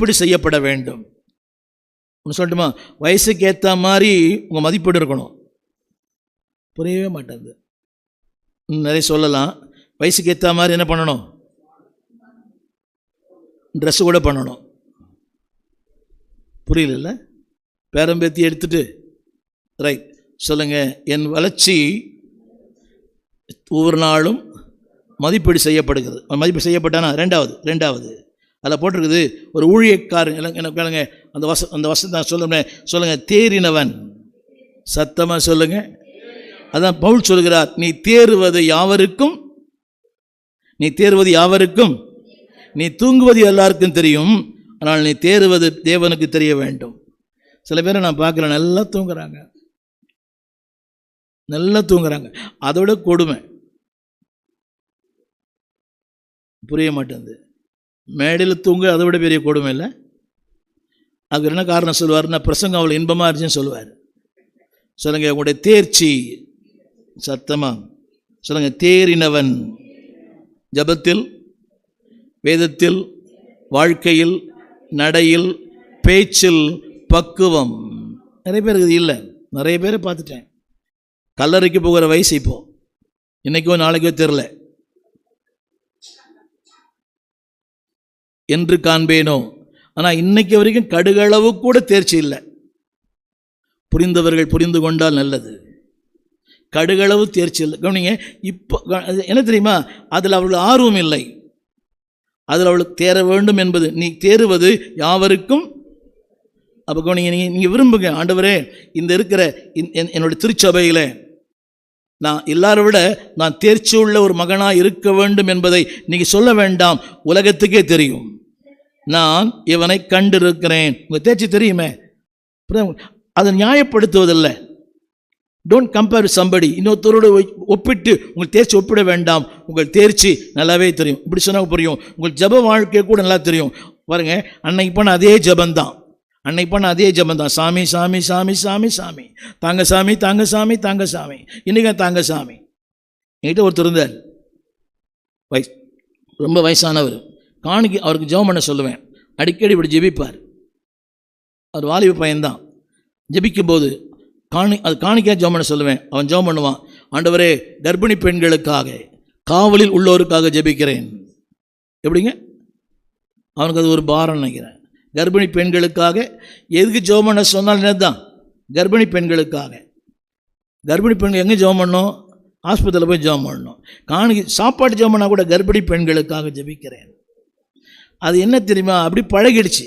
இப்படி செய்யப்பட வேண்டும். ஒன்று சொல்லட்டுமா? வயசுக்கு ஏற்ற மாதிரி உங்கள் மதிப்பீடு இருக்கணும். புரியவே மாட்டேங்குது. நிறைய சொல்லலாம். வயசுக்கு ஏற்ற மாதிரி என்ன பண்ணணும்? ட்ரெஸ்ஸு கூட பண்ணணும். புரியல பேரம்பேத்தி எடுத்துட்டு. ரைட் சொல்லுங்கள் என் வளர்ச்சி ஒவ்வொரு நாளும் மதிப்பீடு செய்யப்படுகிறது. மதிப்பீடு செய்யப்பட்டானா? ரெண்டாவது. ரெண்டாவது. அதில் போட்டிருக்குது ஒரு ஊழியக்காரன் எல்லாம் என்ன கேளுங்க அந்த வச அந்த வசதி நான் சொல்லுங்க சொல்லுங்க தேறினவன். சத்தமாக சொல்லுங்க. அதான் பவுல் சொல்கிறார் நீ தேறுவது யாவருக்கும்? நீ தேறுவது யாவருக்கும்? நீ தூங்குவது எல்லாருக்கும் தெரியும் ஆனால் நீ தேறுவது தேவனுக்கு தெரிய வேண்டும். சில பேரை நான் பார்க்குறேன் நல்லா தூங்குறாங்க. நல்லா தூங்குறாங்க. அதோட கொடுமை. புரிய மாட்டேங்குது. மேடையில் தூங்க அதை விட பெரிய கொடுமை இல்லை? அதுக்கு என்ன காரணம் சொல்லுவார்னா பிரசங்கம் அவள் இன்பமாக இருந்துச்சுன்னு சொல்லுவார். சொல்லுங்க உங்களுடைய தேர்ச்சி. சத்தமாக சொல்லுங்க தேறினவன். ஜபத்தில் வேதத்தில் வாழ்க்கையில் நடையில் பேச்சில் பக்குவம். நிறைய பேருக்கு இது இல்லை. நிறைய பேரை பார்த்துட்டேன். கல்லறைக்கு போகிற வயசு இப்போது இன்றைக்கோ நாளைக்கோ தெரில என்று காண்பேனோ. ஆனால் இன்னைக்கு வரைக்கும் கடுகளவு கூட தேர்ச்சி இல்லை. புரிந்தவர்கள் புரிந்து கொண்டால் நல்லது. கடுகளவு தேர்ச்சி இல்லை. கவனிங்க இப்போ என்ன தெரியுமா? அதில் அவர்கள் ஆர்வம் இல்லை. அதில் அவளுக்கு தேர வேண்டும் என்பது நீ தேறுவது யாவருக்கும்? அப்போ கவனிங்க நீங்கள் நீங்கள் விரும்புங்க ஆண்டவரே இந்த இருக்கிற என்- என்னுடைய திருச்சபையில் நான் எல்லாரை விட நான் தேர்ச்சி உள்ள ஒரு மகனாக இருக்க வேண்டும் என்பதை நீங்கள் சொல்ல வேண்டாம். உலகத்துக்கே தெரியும். நான் இவனை கண்டிருக்கிறேன். உங்கள் தேர்ச்சி தெரியுமே? அதை நியாயப்படுத்துவதில்லை. டோன்ட் கம்பேர் சம்படி இன்னொருத்தரோடு ஒ- ஒப்பிட்டு உங்கள் தேர்ச்சி ஒப்பிட வேண்டாம். உங்கள் தேர்ச்சி நல்லாவே தெரியும். இப்படி சொன்னால் புரியும். உங்கள் ஜெப வாழ்க்கை கூட நல்லா தெரியும். பாருங்க அன்னைக்கு பண்ண அதே ஜபந்தான். அன்னைக்கு பண்ண அதே ஜெபந்தான். சாமி சாமி சாமி சாமி சாமி. தாங்க சாமி தாங்க சாமி தாங்க சாமி. இன்னைக்கு தாங்க சாமி. என்கிட்ட ஒருத்தர் இருந்தார். வயசு ரொம்ப வயசானவர். காணிக்கு அவருக்கு ஜெபம் பண்ண சொல்லுவேன். அடிக்கடி இப்படி ஜெபிப்பார். அவர் வாலிப பையன்தான். ஜெபிக்கும்போது காணி அது காணிக்கையாக ஜெபம் பண்ண சொல்லுவேன். அவன் ஜெபம் பண்ணுவான். ஆண்டவரே கர்ப்பிணி பெண்களுக்காக காவலில் உள்ளோருக்காக ஜெபிக்கிறேன். எப்படிங்க? அவனுக்கு அது ஒரு பாரம் நினைக்கிறேன். கர்ப்பிணி பெண்களுக்காக எதுக்கு ஜெபம் பண்ண சொன்னால் என்னதான் கர்ப்பிணி பெண்களுக்காக. கர்ப்பிணி பெண்கள் எங்கே ஜெபம் பண்ணணும் ஆஸ்பத்திரியில் போய் ஜெபம் பண்ணணும் காணிக்கை சாப்பாடு ஜெபம் பண்ணால் கூட கர்ப்பிணி பெண்களுக்காக ஜெபிக்கிறேன். அது என்ன தெரியுமா? அப்படி பழகிடுச்சு.